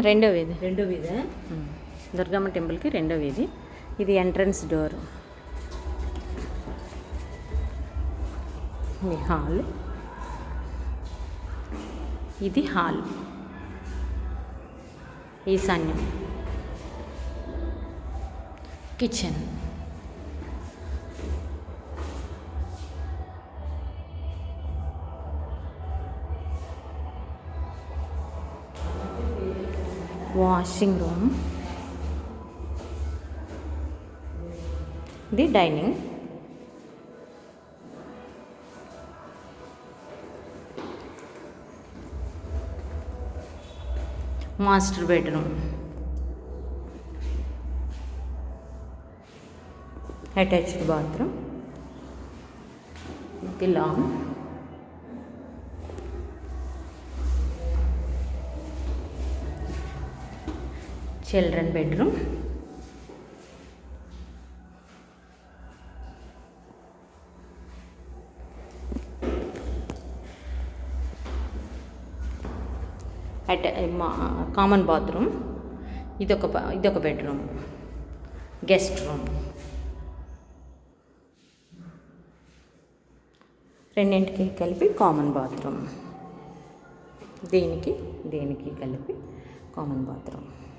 రెండో వీధి. రెండో వీధా. దుర్గమ్మ టెంపుల్కి రెండో వీధి. ఇది ఎంట్రన్స్ డోర్. ఇది హాల్. ఇది హాల్. ఈశాన్యం. Kitchen. washing room the dining master bedroom attached bathroom the lawn children bedroom. At common bathroom. ఇదొక ఇదొక బెడ్రూమ్. Guest room. రెండింటికి కలిపి కామన్ బాత్రూమ్. దీనికి దీనికి కలిపి కామన్ బాత్రూమ్.